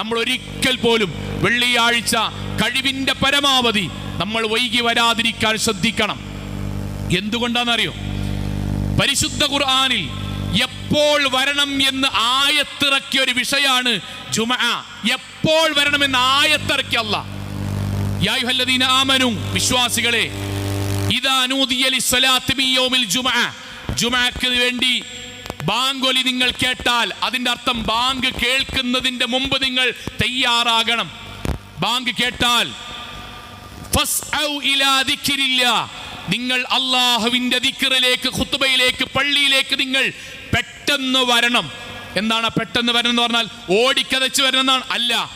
നമ്മൾ ഒരിക്കൽ പോലും വെള്ളിയാഴ്ച കഴിവിന്റെ പരമാവധി നമ്മൾ വൈകി വരാതിരിക്കാൻ ശ്രദ്ധിക്കണം. എന്തുകൊണ്ടാണെന്നറിയോ? പരിശുദ്ധ ഖുർആാനിൽ എപ്പോൾ വരണം എന്ന് ആയത്തിറക്കിയ ഒരു വിഷയാണ് ജുമ. എപ്പോൾ വരണമെന്ന് ആയത്തിറക്കിയ അല്ല ആമനു വിശ്വാസികളെ ഇതാ നൂദിയ ലിസ്സലാത്തി മിൻ യൗമിൽ ജുമഅ ജുമഅക്ക് വേണ്ടി ബാങ്കൊലി നിങ്ങൾ കേട്ടാൽ അതിന്റെ അർത്ഥം ബാങ്ക് കേൾക്കുന്നതിന്റെ മുമ്പ് നിങ്ങൾ തയ്യാറാകണം. ബാങ്ക് കേട്ടാൽ. നിങ്ങൾ അള്ളാഹുവിന്റെ ദിക്കറിലേക്ക് ഖുത്ബയിലേക്ക് പള്ളിയിലേക്ക് നിങ്ങൾ പെട്ടെന്ന് വരണം. എന്താണ് പെട്ടെന്ന് വരണം എന്ന് പറഞ്ഞാൽ? ഓടിക്കതച്ച് വരണം എന്നാണ്. അല്ല.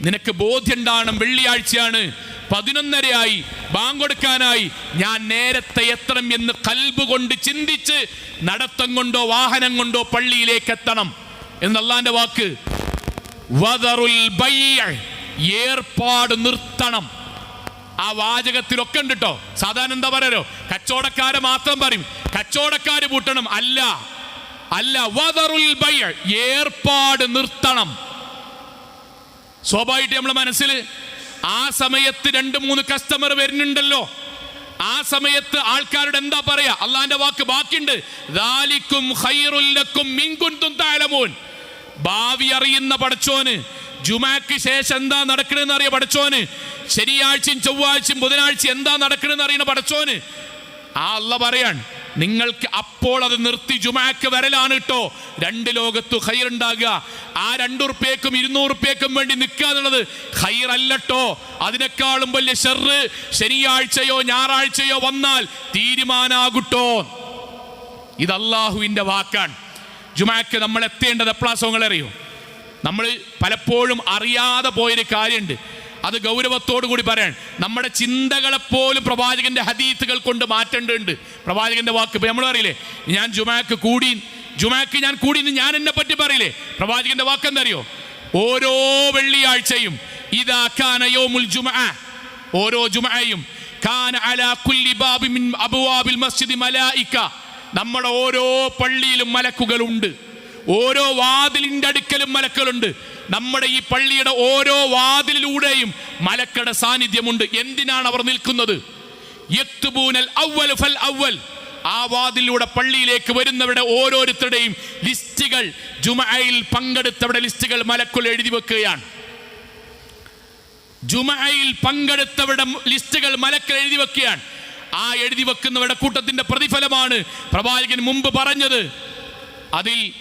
നിനക്ക് ബോധ്യണ്ടാവണം വെള്ളിയാഴ്ചയാണ്. പതിനൊന്നരയായി ബാങ്കൊടുക്കാനായി ഞാൻ നേരത്തെ എത്തണം എന്ന് കൽബ് കൊണ്ട് ചിന്തിച്ച് നടത്തം കൊണ്ടോ വാഹനം കൊണ്ടോ പള്ളിയിലേക്ക് എത്തണം. എന്നല്ലാന്റെ വാക്ക്. ഏർപ്പാട് നിർത്തണം. ആ വാചകത്തിലൊക്കെ ഉണ്ട് കേട്ടോ സാധാരണ എന്താ പറയാലോ? കച്ചവടക്കാരെ മാത്രം പറയും. കച്ചവടക്കാര് പൂട്ടണം. അല്ല. അല്ല വതറുൽ. ഏർപ്പാട് നിർത്തണം. സ്വാഭാവികമായിട്ട് നമ്മുടെ മനസ്സിൽ ആ സമയത്ത് രണ്ട് മൂന്ന് കസ്റ്റമർ വരുന്നുണ്ടല്ലോ. ആ സമയത്ത് ആൾക്കാരുടെ എന്താ പറയാ? അള്ളാന്റെ വാക്ക് ബാക്കിയുണ്ട്. ഭാവി അറിയുന്ന പടച്ചോന് ജുമാക്ക് ശേഷം എന്താ നടക്കണെന്ന് അറിയ പടച്ചോന്? ശനിയാഴ്ചയും ചൊവ്വാഴ്ചയും ബുധനാഴ്ച എന്താ നടക്കണെന്ന് അറിയണ പടച്ചോന്? ആ അല്ല പറയാൻ നിങ്ങൾക്ക് അപ്പോൾ അത് നിർത്തി ജുമാക്ക് വരലാണ് കേട്ടോ രണ്ട് ലോകത്തു ഹൈറുണ്ടാകുക ആ രണ്ടുറുപ്യക്കും ഇരുന്നൂറുപ്യക്കും വേണ്ടി നിൽക്കാതുള്ളത് ഹൈറല്ലട്ടോ അതിനേക്കാളും വലിയ ഷെറ് ശനിയാഴ്ചയോ ഞായറാഴ്ചയോ വന്നാൽ തീരുമാനാകുട്ടോ. ഇത് അള്ളാഹുവിന്റെ വാക്കാണ്. ജുമാക്ക് നമ്മൾ എത്തേണ്ടത് എപ്പോഴാ സോങ്ങൾ അറിയോ നമ്മൾ പലപ്പോഴും അറിയാതെ പോയൊരു കാര്യമുണ്ട്. അത് ഗൗരവത്തോടു കൂടി പറയാൻ നമ്മുടെ ചിന്തകളെ ചിന്തകളെപ്പോലും പ്രവാചകന്റെ ഹദീത്തുകൾ കൊണ്ട് മാറ്റേണ്ടതുണ്ട്. പ്രവാചകന്റെ വാക്ക് ഇപ്പൊ നമ്മൾ അറിയില്ലേ? ഞാൻ ജുമാക്ക് കൂടി ജുമാക്ക് ഞാൻ കൂടി ഞാൻ എന്നെ പറ്റി പറയില്ലേ? പ്രവാചകന്റെ വാക്ക് എന്തറിയോ? ഓരോ വെള്ളിയാഴ്ചയും ഇതാ കാന യൗമുൽ ജുമഅ ഓരോ ജുമായും കാന അലാ കുല്ലി ബാബി മിൻ അബ്വാബിൽ മസ്ജിദി മലായിക നമ്മുടെ ഓരോ പള്ളിയിലും മലക്കുകളുണ്ട്. ഓരോ വാതിലിന്റെ അടുക്കലും മലക്കളുണ്ട് നമ്മുടെ ഈ പള്ളിയുടെ ഓരോ വാതിലിലൂടെയും മലക്കട സാന്നിധ്യമുണ്ട്. എന്തിനാണ് അവർ നിൽക്കുന്നത്? യക്തുബൂനൽ ഫൽ അവ്വൽ. ആ വാതിലൂടെ പള്ളിയിലേക്ക് വരുന്നവരുടെ ഓരോരുത്തരുടെയും ലിസ്റ്റുകൾ ജുമയിൽ പങ്കെടുത്തവരുടെ ലിസ്റ്റുകൾ മലക്കുൽ എഴുതി വെക്കുകയാണ്. ജുമയിൽ പങ്കെടുത്തവരുടെ ലിസ്റ്റുകൾ മലക്കൽ എഴുതി വെക്കുകയാണ്. ആ എഴുതി വെക്കുന്നവരുടെ കൂട്ടത്തിന്റെ പ്രതിഫലമാണ് പ്രവാചകൻ മുമ്പ് പറഞ്ഞത്. അതിൽ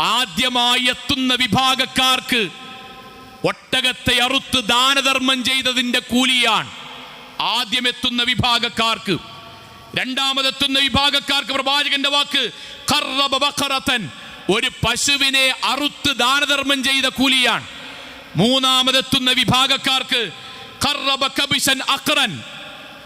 ആദ്യമായി എത്തുന്ന വിഭാഗക്കാർക്ക് ഒട്ടകത്തെ അറുത്ത് ദാനധർമ്മം ചെയ്തതിന്റെ കൂലിയാണ് ആദ്യം എത്തുന്ന വിഭാഗക്കാർക്ക്. രണ്ടാമതെത്തുന്ന വിഭാഗക്കാർക്ക് പ്രവാചകന്റെ വാക്ക് ഒരു പശുവിനെ അറുത്ത് ദാനധർമ്മം ചെയ്ത കൂലിയാണ്. മൂന്നാമതെത്തുന്ന വിഭാഗക്കാർക്ക്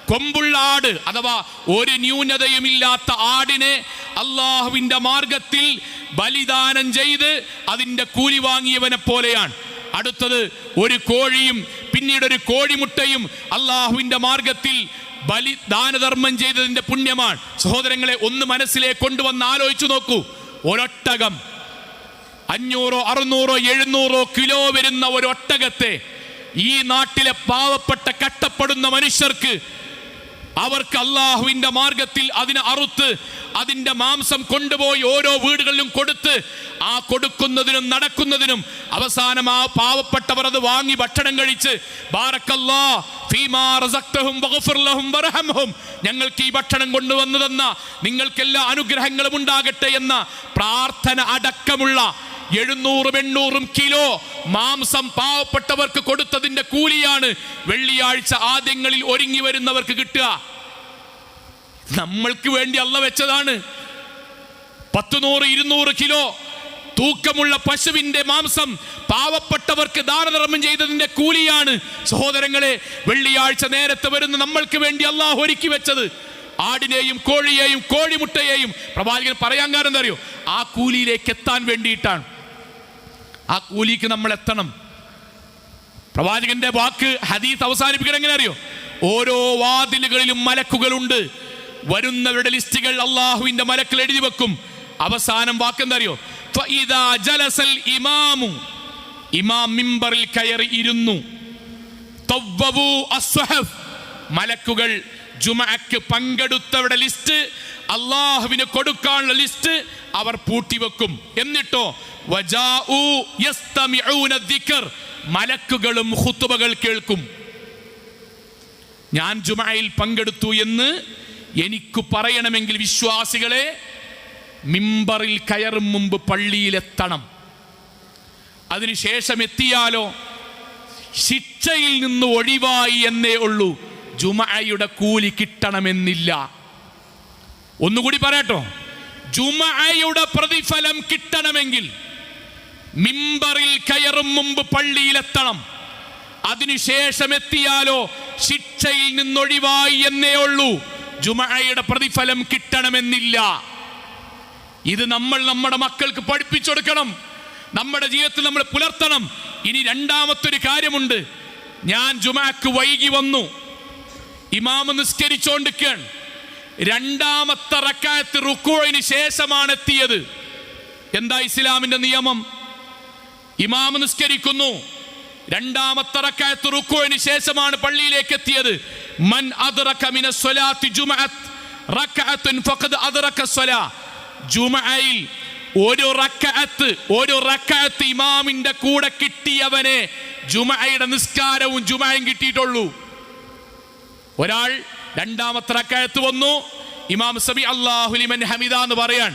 കൊമ്പുള്ള ആട് അഥവാ ഒരു ന്യൂനതയുമില്ലാത്ത ആടിനെ അള്ളാഹുവിന്റെ മാർഗത്തിൽ ബലിദാനം ചെയ്ത് അതിന്റെ കൂലി വാങ്ങിയവനെ പോലെയാണ്. അടുത്തത് ഒരു കോഴിയും പിന്നീട് ഒരു കോഴിമുട്ടയും അള്ളാഹുവിന്റെ മാർഗത്തിൽ ബലി ദാനധർമ്മം ചെയ്തതിന്റെ പുണ്യമാണ്. സഹോദരങ്ങളെ ഒന്ന് മനസ്സിലേക്ക് കൊണ്ടുവന്ന് ആലോചിച്ചു നോക്കൂ. ഒരൊട്ടകം അഞ്ഞൂറോ അറുന്നൂറോ എഴുന്നൂറോ കിലോ വരുന്ന ഒരു ഒട്ടകത്തെ ഈ നാട്ടിലെ പാവപ്പെട്ട കട്ടപ്പെടുന്ന മനുഷ്യർക്ക് അവർക്ക് അള്ളാഹുവിന്റെ മാർഗത്തിൽ അതിനെ അറുത്ത് അതിന്റെ മാംസം കൊണ്ടുപോയി ഓരോ വീടുകളിലും കൊടുത്ത് ആ കൊടുക്കുന്നതിനും നടക്കുന്നതിനും അവസാനം ആ പാവപ്പെട്ടവർ അത് വാങ്ങി ഭക്ഷണം കഴിച്ച് ഞങ്ങൾക്ക് ഈ ഭക്ഷണം കൊണ്ടുവന്നു തന്ന നിങ്ങൾക്കെല്ലാ അനുഗ്രഹങ്ങളും ഉണ്ടാകട്ടെ എന്ന പ്രാർത്ഥന അടക്കമുള്ള എഴുന്നൂറും എണ്ണൂറും കിലോ മാംസം പാവപ്പെട്ടവർക്ക് കൊടുത്തതിന്റെ കൂലിയാണ് വെള്ളിയാഴ്ച ആദ്യങ്ങളിൽ ഒരുങ്ങി വരുന്നവർക്ക് കിട്ടുക. നമ്മൾക്ക് വേണ്ടി അല്ല വെച്ചതാണ്. പത്ത് നൂറ് ഇരുന്നൂറ് കിലോ തൂക്കമുള്ള പശുവിന്റെ മാംസം പാവപ്പെട്ടവർക്ക് ദാനധർമ്മം ചെയ്തതിന്റെ കൂലിയാണ്. സഹോദരങ്ങളെ വെള്ളിയാഴ്ച നേരത്തെ വരുന്ന നമ്മൾക്ക് വേണ്ടി അള്ളാഹ് ഒരുക്കി വെച്ചത്. ആടിനെയും കോഴിയെയും കോഴിമുട്ടയെയും. പ്രവാചകൻ പറയാൻ കാരണം എന്താ അറിയോ? ആ കൂലിയിലേക്ക് എത്താൻ വേണ്ടിയിട്ടാണ്. ആ കൂലിക്ക് നമ്മൾ എത്തണം. പ്രവാചകന്റെ വാക്ക് ഹദീസ് അവസാനിപ്പിക്കണം എങ്ങനെ അറിയോ? ഓരോ വാതിലുകളിലും മലക്കുകളുണ്ട്. വരുന്നവരുടെ ലിസ്റ്റുകൾ അള്ളാഹുവിന്റെ മലക്കിൽ എഴുതി വെക്കും. അവസാനം വാക്കെന്താ അറിയോ ജലസൽ ഇമാമു. ഇമാം മിമ്പറിൽ കയറി ഇരുന്നു. മലക്കുകൾ ജുമഅക്ക് പങ്കെടുത്തവരുടെ ലിസ്റ്റ് അള്ളാഹുവിന് കൊടുക്കാനുള്ള ലിസ്റ്റ് അവർ പൂട്ടിവെക്കും എന്നിട്ടോ. മലക്കുകളും ഹുത്തുബകൾ കേൾക്കും. ഞാൻ ജുമയിൽ പങ്കെടുത്തു എന്ന് എനിക്ക് പറയണമെങ്കിൽ വിശ്വാസികളെ മിമ്പറിൽ കയറും മുമ്പ് പള്ളിയിലെത്തണം. അതിനുശേഷം എത്തിയാലോ? ശിക്ഷയിൽ നിന്ന് ഒഴിവായി എന്നേ ഉള്ളൂ. ജുമയുടെ കൂലി കിട്ടണമെന്നില്ല. ഒന്നുകൂടി പറയട്ടോ. ജുമയുടെ പ്രതിഫലം കിട്ടണമെങ്കിൽ മിമ്പറിൽ കയറും മുമ്പ് പള്ളിയിലെത്തണം. അതിനുശേഷം എത്തിയാലോ? ശിക്ഷയിൽ നിന്നൊഴിവായി എന്നേ ഉള്ളൂ. ജുമയുടെ പ്രതിഫലം കിട്ടണമെന്നില്ല. ഇത് നമ്മൾ നമ്മുടെ മക്കൾക്ക് പഠിപ്പിച്ചു കൊടുക്കണം നമ്മുടെ ജീവിതത്തിൽ നമ്മൾ പുലർത്തണം. ഇനി രണ്ടാമത്തൊരു കാര്യമുണ്ട്. ഞാൻ ജുമാക്ക് വൈകി വന്നു. ഇമാമ നിസ്കരിച്ചോണ്ടിരിക്കുകയാണ് രണ്ടാമത്തെ റക്കായത്ത് റുക്കോയിന് ശേഷമാണ് എത്തിയത്. എന്താ ഇസ്ലാമിന്റെ നിയമം? ഇമാമ നിസ്കരിക്കുന്നു. രണ്ടാമത്തെ റക്കായത്ത് റുക്കോയിന് ശേഷമാണ് പള്ളിയിലേക്ക് എത്തിയത് മൻ അദ്റക മിന സ്വലാത്തി ജുമഅത്ത് റക്അത്തുൻ ഫഖദ് അദ്റക സ്വലാ. ജുമഅയിൽ ഒരു റക്അത്ത് ഒരു റക്അത്ത് ഇമാമിന്റെ കൂടെ കിട്ടിയവനെ ജുമഅയുടെ നിസ്കാരവും ജുമുഅയും കിട്ടിയിട്ടുള്ളൂ. ഒരാൾ രണ്ടാമത്തെ റക്കഅത്ത് വന്നു. ഇമാം സബി അള്ളാഹുലിമൻ ഹമിദ എന്ന് പറയാൻ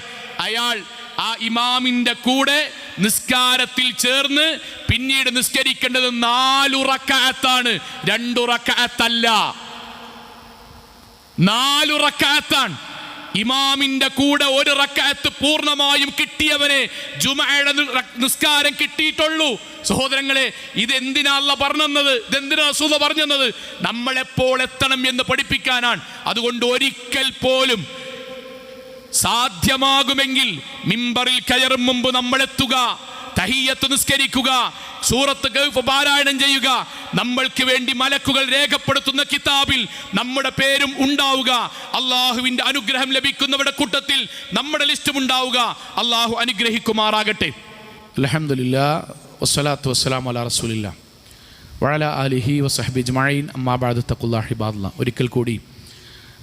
അയാൾ ആ ഇമാമിന്റെ കൂടെ നിസ്കാരത്തിൽ ചേർന്ന് പിന്നീട് നിസ്കരിക്കേണ്ടത് നാലുറക്കാത്താണ് രണ്ടുറക്കാത്തല്ല നാലുറക്കാത്താണ് ഇമാമിന്റെ കൂടെ ഒരു റക്കാത്ത് പൂർണമായും കിട്ടിയവനെ ജുമയുടെ നിസ്കാരം കിട്ടിയിട്ടുള്ളൂ. സഹോദരങ്ങളെ ഇത് എന്തിനാ അല്ല പറഞ്ഞത് ഇതെന്തിനാ സൂത പറഞ്ഞത്? നമ്മളെപ്പോൾ എത്തണം എന്ന് പഠിപ്പിക്കാനാണ്. അതുകൊണ്ട് ഒരിക്കൽ പോലും സാധ്യമാകുമെങ്കിൽ മിമ്പറിൽ കയറും മുമ്പ് നമ്മൾ തഹിയത്ത് നിസ്കരിക്കുക സൂറത്ത് ഗൾഫ് പാരായണം ചെയ്യുക നമ്മൾക്ക് വേണ്ടി മലക്കുകൾ രേഖപ്പെടുത്തുന്ന കിതാബിൽ നമ്മുടെ പേരും ഉണ്ടാവുക. അള്ളാഹുവിന്റെ അനുഗ്രഹം ലഭിക്കുന്നവരുടെ കൂട്ടത്തിൽ നമ്മുടെ ലിസ്റ്റും ഉണ്ടാവുക. അള്ളാഹു അനുഗ്രഹിക്കുമാറാകട്ടെ. അലഹമില്ല വസ്സലാത്തു വസ്സലാം അല റസൂലില്ല. വഴല അലിഹി വസഹബി ജമായിൻ അമ്മാബാദ് തക്കുല്ലാഹിബാദ്ല ഒരിക്കൽ കൂടി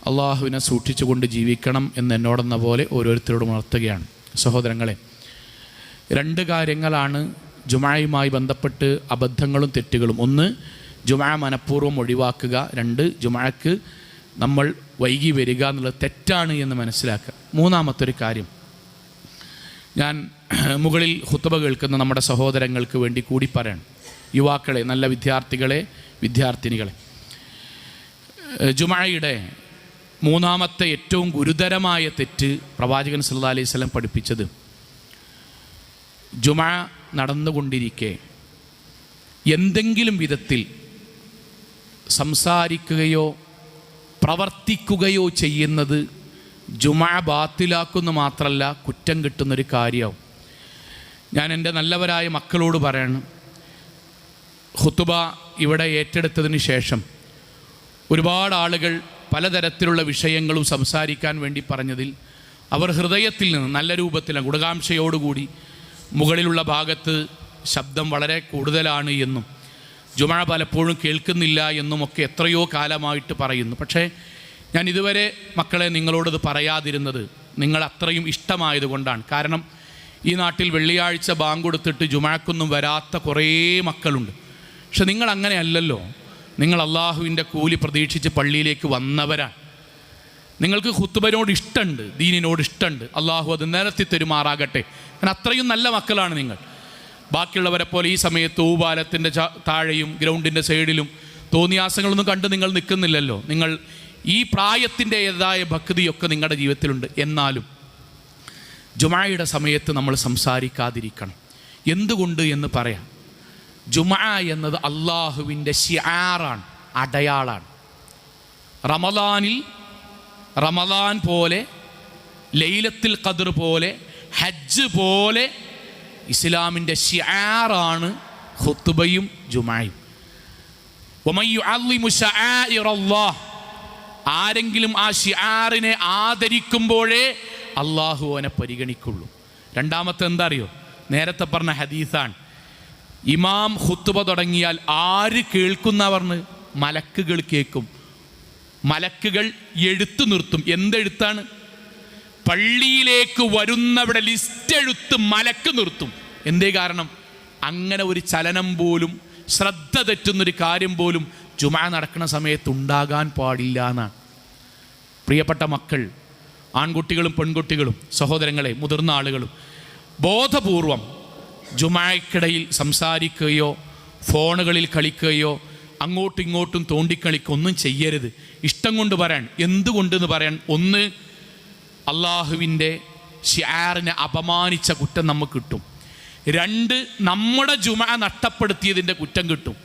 അള്ളാഹുവിനെ സൂക്ഷിച്ചുകൊണ്ട് ജീവിക്കണം എന്ന് എന്നോടെന്ന പോലെ ഓരോരുത്തരോടും ഉണർത്തുകയാണ്. സഹോദരങ്ങളെ രണ്ട് കാര്യങ്ങളാണ് ജുമായുമായി ബന്ധപ്പെട്ട് അബദ്ധങ്ങളും തെറ്റുകളും. ഒന്ന് ജുമാ മനഃപൂർവം ഒഴിവാക്കുക. രണ്ട് ജുമാക്ക് നമ്മൾ വൈകി വരിക എന്നുള്ളത് തെറ്റാണ് എന്ന് മനസ്സിലാക്കുക. മൂന്നാമത്തൊരു കാര്യം ഞാൻ മുകളിൽ ഹുത്തബ കേൾക്കുന്ന നമ്മുടെ സഹോദരങ്ങൾക്ക് വേണ്ടി കൂടി പറയണം. യുവാക്കളെ നല്ല വിദ്യാർത്ഥികളെ വിദ്യാർത്ഥിനികളെ ജുമായുടെ മൂന്നാമത്തെ ഏറ്റവും ഗുരുതരമായ തെറ്റ് പ്രവാചകൻ സല്ലാ അലൈഹി സ്വലം പഠിപ്പിച്ചത്. ജുമ നടന്നുകൊണ്ടിരിക്കെ എന്തെങ്കിലും വിധത്തിൽ സംസാരിക്കുകയോ പ്രവർത്തിക്കുകയോ ചെയ്യുന്നത് ജുമ ബാത്തിലാക്കുന്നു മാത്രമല്ല കുറ്റം കിട്ടുന്നൊരു കാര്യമാവും. ഞാൻ എന്റെ നല്ലവരായ മക്കളോട് പറയണം ഹുത്തുബ ഇവിടെ ഏറ്റെടുത്തതിന് ശേഷം ഒരുപാട് ആളുകൾ പലതരത്തിലുള്ള വിഷയങ്ങളും സംസാരിക്കാൻ വേണ്ടി പറഞ്ഞതിൽ അവർ ഹൃദയത്തിൽ നിന്ന് നല്ല രൂപത്തിൽ ഗുണകാംക്ഷയോടുകൂടി മുകളിലുള്ള ഭാഗത്ത് ശബ്ദം വളരെ കൂടുതലാണ് എന്നും ജുമ പലപ്പോഴും കേൾക്കുന്നില്ല എന്നും ഒക്കെ എത്രയോ കാലമായിട്ട് പറയുന്നു. പക്ഷേ ഞാൻ ഇതുവരെ മക്കളെ നിങ്ങളോടത് പറയാതിരുന്നത് നിങ്ങൾ അത്രയും ഇഷ്ടമായതുകൊണ്ടാണ് കാരണം ഈ നാട്ടിൽ വെള്ളിയാഴ്ച ബാങ്ക് കൊടുത്തിട്ട് ജുമാക്കൊന്നും വരാത്ത കുറേ മക്കളുണ്ട്. പക്ഷെ നിങ്ങൾ അങ്ങനെയല്ലല്ലോ നിങ്ങൾ അള്ളാഹുവിന്റെ കൂലി പ്രതീക്ഷിച്ച് പള്ളിയിലേക്ക് വന്നവരാണ്. നിങ്ങൾക്ക് ഹുത്തുബനോട് ഇഷ്ടമുണ്ട് ദീനിനോട് ഇഷ്ടമുണ്ട് അള്ളാഹു അത് നിരത്തി തെരുമാറാകട്ടെ. കാരണം അത്രയും നല്ല മക്കളാണ് നിങ്ങൾ. ബാക്കിയുള്ളവരെ പോലെ ഈ സമയത്ത് ഊപാലത്തിന്റെ താഴെയും ഗ്രൗണ്ടിന്റെ സൈഡിലും തോന്നിയാസങ്ങളൊന്നും കണ്ട് നിങ്ങൾ നിൽക്കുന്നില്ലല്ലോ. നിങ്ങൾ ഈ പ്രായത്തിന്റെതായ ഭക്തിയൊക്കെ നിങ്ങളുടെ ജീവിതത്തിലുണ്ട്. എന്നാലും ജുമായുടെ സമയത്ത് നമ്മൾ സംസാരിക്കാതിരിക്കണം. എന്തുകൊണ്ട് എന്ന് പറയാം. ജുമാ എന്നത് അള്ളാഹുവിന്റെ ഷിയാറാണ് അടയാളാണ്. റമദാനിൽ റമദാൻ പോലെ ലൈലത്തിൽ കതിർ പോലെ ഹജ്ജ് പോലെ ഇസ്ലാമിന്റെ ഷിയാറാണ് ഹുത്തുബയും ജുമായും. ആരെങ്കിലും ആ ഷിയാറിനെ ആദരിക്കുമ്പോഴേ അള്ളാഹു അവനെ പരിഗണിക്കുള്ളൂ. രണ്ടാമത്തെ എന്താ അറിയോ? നേരത്തെ പറഞ്ഞ ഹദീസാണ് ഇമാം ഹുത്തുബ തുടങ്ങിയാൽ ആര് കേൾക്കുന്ന മലക്കുകൾ കേൾക്കും. മലക്കുകൾ എഴുത്തു നിർത്തും. എന്തെഴുത്താണ്? പള്ളിയിലേക്ക് വരുന്നവിടെ ലിസ്റ്റ് എഴുത്ത് മലക്ക് നിർത്തും. എന്തേ കാരണം? അങ്ങനെ ഒരു ചലനം പോലും ശ്രദ്ധ തെറ്റുന്നൊരു കാര്യം പോലും ജുമാ നടക്കുന്ന സമയത്ത് ഉണ്ടാകാൻ പാടില്ല എന്നാണ്. പ്രിയപ്പെട്ട മക്കൾ ആൺകുട്ടികളും പെൺകുട്ടികളും സഹോദരങ്ങളെ മുതിർന്ന ആളുകളും ബോധപൂർവം ജുമായ്ക്കിടയിൽ സംസാരിക്കുകയോ ഫോണുകളിൽ കളിക്കുകയോ അങ്ങോട്ടും ഇങ്ങോട്ടും തോണ്ടിക്കളിക്കുക ഒന്നും ചെയ്യരുത്. ഇഷ്ടം കൊണ്ട് പറയാൻ എന്തുകൊണ്ടെന്ന് പറയാൻ ഒന്ന് അള്ളാഹുവിന്റെ ഷിയാറിനെ അപമാനിച്ച കുറ്റം നമുക്ക് കിട്ടും. രണ്ട് നമ്മുടെ ജുമ നഷ്ടപ്പെടുത്തിയതിന്റെ കുറ്റം കിട്ടും.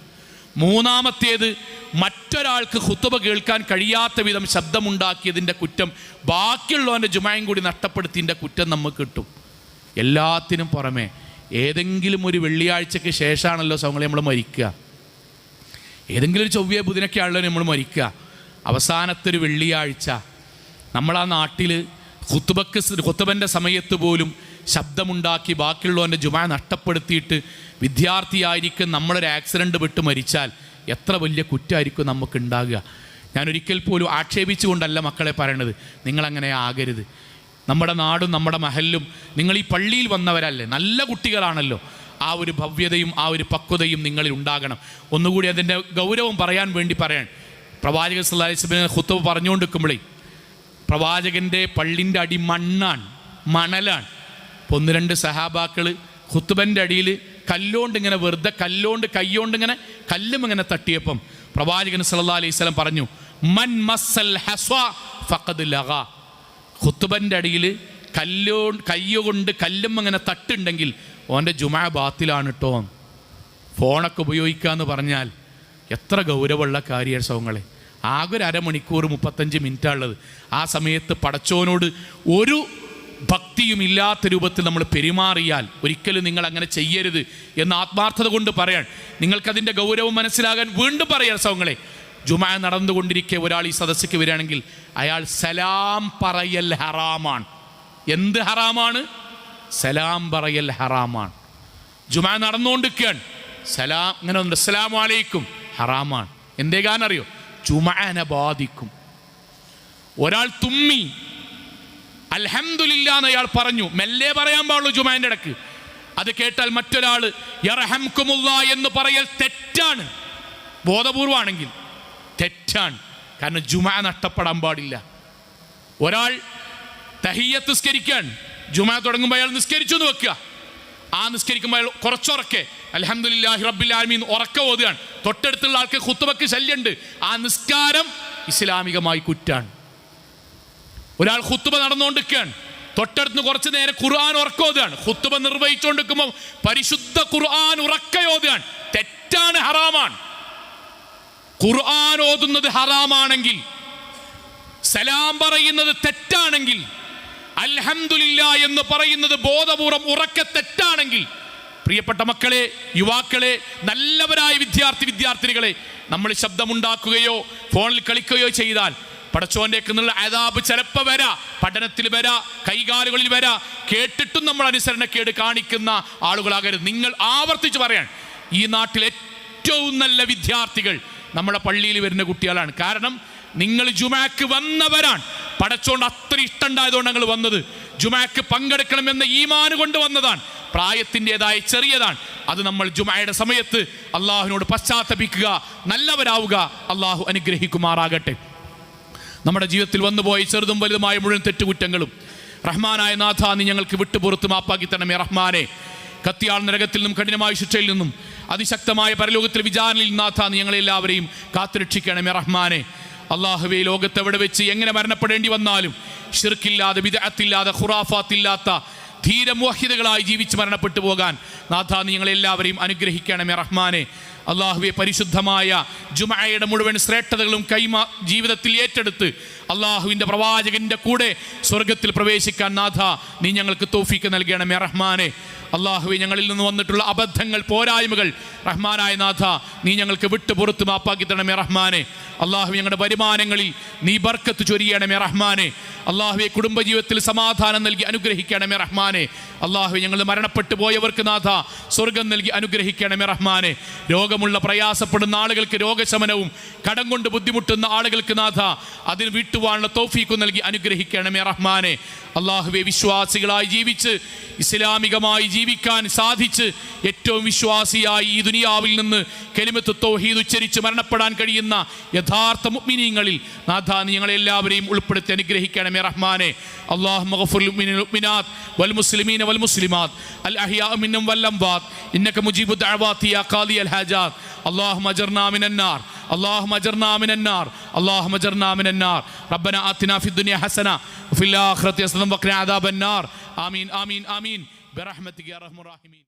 മൂന്നാമത്തേത് മറ്റൊരാൾക്ക് ഹുത്തുബ കേൾക്കാൻ കഴിയാത്ത വിധം ശബ്ദമുണ്ടാക്കിയതിന്റെ കുറ്റം ബാക്കിയുള്ളവന്റെ ജുമയും കൂടി നഷ്ടപ്പെടുത്തിയതിന്റെ കുറ്റം നമുക്ക് കിട്ടും. എല്ലാത്തിനും പുറമെ ഏതെങ്കിലും ഒരു വെള്ളിയാഴ്ചയ്ക്ക് ശേഷമാണല്ലോ സൗങ്ങളെ നമ്മൾ മരിക്കുക. ഏതെങ്കിലും ഒരു ചൊവ്വയ ബുധനൊക്കെയാണല്ലോ നമ്മൾ മരിക്കുക. അവസാനത്തെ ഒരു വെള്ളിയാഴ്ച. നമ്മളാ നാട്ടിൽ കുത്തുബക്ക് കുത്തുബന്റെ സമയത്ത് പോലും ശബ്ദമുണ്ടാക്കി ബാക്കിയുള്ളവന്റെ ജുമ നഷ്ടപ്പെടുത്തിയിട്ട് വിദ്യാർത്ഥിയായിരിക്കും നമ്മളൊരു ആക്സിഡന്റ് വിട്ട് മരിച്ചാൽ എത്ര വലിയ കുറ്റമായിരിക്കും നമുക്ക് ഉണ്ടാകുക. ഞാൻ ഒരിക്കൽ പോലും ആക്ഷേപിച്ചുകൊണ്ടല്ല മക്കളെ പറയണത്. നിങ്ങളങ്ങനെ ആകരുത്. നമ്മുടെ നാടും നമ്മുടെ മഹലും നിങ്ങൾ ഈ പള്ളിയിൽ വന്നവരല്ലേ? നല്ല കുട്ടികളാണല്ലോ. ആ ഒരു ഭവ്യതയും ആ ഒരു പക്വതയും നിങ്ങളിൽ ഉണ്ടാകണം. ഒന്നുകൂടി അതിന്റെ ഗൗരവം പറയാൻ വേണ്ടി പറയാൻ. പ്രവാചക സല്ലാസ്ബിനെ ഹുത്തവ് പറഞ്ഞുകൊണ്ടിരിക്കുമ്പോഴേ പ്രവാചകന്റെ പള്ളിന്റെ അടി മണ്ണാണ് മണലാണ്. ഒന്ന് രണ്ട് സഹാബാക്കൾ ഹുത്തുബന്റെ അടിയിൽ കല്ലോണ്ട് ഇങ്ങനെ വെറുതെ കല്ലോണ്ട് കയ്യോണ്ട് ഇങ്ങനെ കല്ലും ഇങ്ങനെ തട്ടിയപ്പം പ്രവാചകൻ സല്ലാ അലൈഹി സ്വലം പറഞ്ഞു മൻ മസ്സൽ ഹസ്വ ഫഖദ് ലഗ. ഹുത്തുബന്റെ അടിയിൽ കല്ലോ കയ്യുകൊണ്ട് കല്ലും അങ്ങനെ തട്ടുണ്ടെങ്കിൽ ഓന്റെ ജുമാ ബാത്തിലാണ് കേട്ടോ ഫോണൊക്കെ ഉപയോഗിക്കുക എന്ന് പറഞ്ഞാൽ എത്ര ഗൗരവമുള്ള കാര്യമാണ് സൗങ്ങളെ. ആകെ ഒരു അരമണിക്കൂർ മുപ്പത്തഞ്ച് മിനിറ്റാണുള്ളത് ആ സമയത്ത് പടച്ചോനോട് ഒരു ഭക്തിയും ഇല്ലാത്ത രൂപത്തിൽ നമ്മൾ പെരുമാറിയാൽ ഒരിക്കലും നിങ്ങൾ അങ്ങനെ ചെയ്യരുത് എന്ന് ആത്മാർത്ഥത കൊണ്ട് പറയാൻ നിങ്ങൾക്കതിന്റെ ഗൗരവം മനസ്സിലാകാൻ വീണ്ടും പറയാൻ സൗങ്ങളെ. ജുമാ നടന്നുകൊണ്ടിരിക്കെ ഒരാൾ ഈ സദസ്സിക്ക് വരികയാണെങ്കിൽ അയാൾ സലാം പറയൽ ഹറാമാണ്. എന്ത് ഹറാമാണ്? സലാം പറയൽ ഹറാമാണ്. ജുമാ നടന്നുകൊണ്ടിരിക്കുകയാണ്. സലാം ഇങ്ങനെ ഉണ്ട് അസ്സലാമു അലൈക്കും. ഹറാമാണ്. എന്തേ കാരണം അറിയോ? ജുമാനെ ബാധിക്കും. ഒരാൾ തുമ്മി. അൽഹംദുലില്ല എന്ന് അയാൾ പറഞ്ഞു. മെല്ലെ പറയാൻ പാടുള്ളൂ ജുമാന്റെ ഇടയ്ക്ക്. അത് കേട്ടാൽ മറ്റൊരാൾ എന്ന് പറയൽ തെറ്റാണ്. ബോധപൂർവമാണെങ്കിൽ തെറ്റാണ് കാരണം ജുമാ നഷ്ടപ്പെടാൻ പാടില്ല. ഒരാൾ തഹിയത്ത് നിസ്കരിക്കാൻ ജുമാ തുടങ്ങുമ്പോൾ അയാൾ നിസ്കരിച്ചു എന്ന് വെക്കുക. ആ നിസ്കരിക്കുമ്പോൾ അയാൾ കുറച്ചുറക്കെ. അലഹമുല്ലാഹി റബ്ബിലാമീൻ ഉറക്ക ഓതുകയാണ്. തൊട്ടടുത്തുള്ള ആൾക്ക് ഹുത്തുബക്ക് ശല്യമുണ്ട്. ആ നിസ്കാരം ഇസ്ലാമികമായി കുറ്റാണ്. ഒരാൾ ഹുത്തുബ നടന്നുകൊണ്ടിരിക്കുകയാണ്. തൊട്ടടുത്ത് കുറച്ച് നേരം ഖുർആൻ ഉറക്കോതുകയാണ് ഹുത്തുബ നിർവഹിച്ചുകൊണ്ടിരിക്കുമ്പോൾ പരിശുദ്ധ ഖുർആൻ ഹറാമാണ് ഖുർആൻ ഓതുന്നത് ഹറാമാണെങ്കിൽ സലാം പറയുന്നത് തെറ്റാണെങ്കിൽ അൽഹംദുലില്ല എന്ന് പറയുന്നത് ബോധപൂർവം ഉറക്കെ തെറ്റാണെങ്കിൽ പ്രിയപ്പെട്ട മക്കളെ യുവാക്കളെ നല്ലവരായ വിദ്യാർത്ഥി വിദ്യാർത്ഥിനികളെ നമ്മൾ ശബ്ദമുണ്ടാക്കുകയോ ഫോണിൽ കളിക്കുകയോ ചെയ്താൽ പടച്ചോന്റെ നിന്നുള്ള അതാബ് ചിലപ്പോൾ വരാ പഠനത്തിൽ വരാ കൈകാലുകളിൽ വരാ. കേട്ടിട്ടും നമ്മൾ അനുസരണക്കേട് കാണിക്കുന്ന ആളുകളാകരുത്. നിങ്ങൾ ആവർത്തിച്ച് പറയാൻ ഈ നാട്ടിൽ ഏറ്റവും നല്ല വിദ്യാർത്ഥികൾ നമ്മുടെ പള്ളിയിൽ വരുന്ന കുട്ടികളാണ്. കാരണം നിങ്ങൾ ജുമാക്ക് വന്നവരാണ്. പഠിച്ചുകൊണ്ട് അത്ര ഇഷ്ടമുണ്ടായതുകൊണ്ട് ഞങ്ങൾ വന്നത്. ജുമാക്ക് പങ്കെടുക്കണമെന്ന ഈമാന് കൊണ്ട് വന്നതാണ്. പ്രായത്തിന്റെതായ ചെറിയതാണ്. അത് നമ്മൾ ജുമായുടെ സമയത്ത് അള്ളാഹുവിനോട് പശ്ചാത്തപിക്കുക നല്ലവരാവുക അള്ളാഹു അനുഗ്രഹിക്കുമാറാകട്ടെ. നമ്മുടെ ജീവിതത്തിൽ വന്നുപോയി ചെറുതും വലുതുമായ മുഴുവൻ തെറ്റുകുറ്റങ്ങളും റഹ്മാനായ നാഥ നീ ഞങ്ങൾക്ക് വിട്ടുപുറത്ത് മാപ്പാക്കി തരണമേ റഹ്മാനെ. കത്തിയാൾ നരകത്തിൽ നിന്നും കഠിനമായ ശിക്ഷയിൽ നിന്നും അതിശക്തമായ പരലോകത്തിലെ വിചാരണയിൽ നാഥ നീ ഞങ്ങളെല്ലാവരെയും കാത്തുരക്ഷിക്കണമേ റഹ്മാനെ. അള്ളാഹുവെ ലോകത്ത് എവിടെ വെച്ച് എങ്ങനെ മരണപ്പെടേണ്ടി വന്നാലും ഷിർക്കില്ലാതെ വിദഗത്തില്ലാതെ ഖുറാഫാത്തില്ലാത്ത ധീരമോഹിതകളായി ജീവിച്ച് മരണപ്പെട്ടു പോകാൻ നാഥ നീ ഞങ്ങളെല്ലാവരെയും അനുഗ്രഹിക്കണമേ റഹ്മാനെ. അള്ളാഹുവെ പരിശുദ്ധമായ ജുമായയുടെ മുഴുവൻ ശ്രേഷ്ഠതകളും കൈമ ജീവിതത്തിൽ ഏറ്റെടുത്ത് അള്ളാഹുവിന്റെ പ്രവാചകന്റെ കൂടെ സ്വർഗത്തിൽ പ്രവേശിക്കാൻ നാഥ നീ ഞങ്ങൾക്ക് തോഫിക്ക് നൽകണമേ റഹ്മാനെ. അള്ളാഹുവെ ഞങ്ങളിൽ നിന്ന് വന്നിട്ടുള്ള അബദ്ധങ്ങൾ പോരായ്മകൾ. റഹ്മാനായ നാഥ നീ ഞങ്ങൾക്ക് വിട്ടു പുറത്ത് മാപ്പാക്കി തരണമേ റഹ്മാനെ. അള്ളാഹു ഞങ്ങളുടെ വരുമാനങ്ങളിൽ നീ ബർക്കത്ത് ചൊരിയണമേ റഹ്മാനെ. അള്ളാഹുവെ കുടുംബജീവിതത്തിൽ സമാധാനം നൽകി അനുഗ്രഹിക്കണമേ റഹ്മാനെ. അള്ളാഹു ഞങ്ങൾ മരണപ്പെട്ടു പോയവർക്ക് നാഥ സ്വർഗം നൽകി അനുഗ്രഹിക്കണമേ റഹ്മാനെ. രോഗമുള്ള പ്രയാസപ്പെടുന്ന ആളുകൾക്ക് രോഗശമനവും കടം കൊണ്ട് ബുദ്ധിമുട്ടുന്ന ആളുകൾക്ക് നാഥ അതിന് വിട്ടുവാനുള്ള തോഫീക്കും നൽകി അനുഗ്രഹിക്കണമേ റഹ്മാനെ. അള്ളാഹുവെ വിശ്വാസികളായി ജീവിച്ച് ഇസ്ലാമികമായി ജീവിക്കാൻ സാധിച്ച് ഏറ്റവും വിശ്വാസിയായി ഈ ദുനിയാവിൽ നിന്ന് കെലിമത്ത് തോഹീദ് ഉച്ചരിച്ച് മരണപ്പെടാൻ കഴിയുന്ന യഥാർത്ഥ മുഗ്മിനീങ്ങളിൽ നാഥ ഞങ്ങളെല്ലാവരെയും ഉൾപ്പെടുത്തി അനുഗ്രഹിക്കണമേ റഹ്മാനെ. അള്ളാഹു മഹഫുൽമിനാത്ത് വൽ മുസ്ലിമീന വൽ മുസ്ലിമാത്ത് അൽ അഹിയാമിനും വല്ലം വാത്ത് ഇന്നക്ക മുജീബുദ് അൽ ഹജാദ് അള്ളാഹു മജർനാമിനാർ اللهم اجرنا من النار. اللهم اجرنا من النار. ربنا آتنا في الدنيا حسنة وفي الآخرة حسنة وقنا عذاب النار. آمين آمين آمين. برحمتك يا أرحم الراحمين.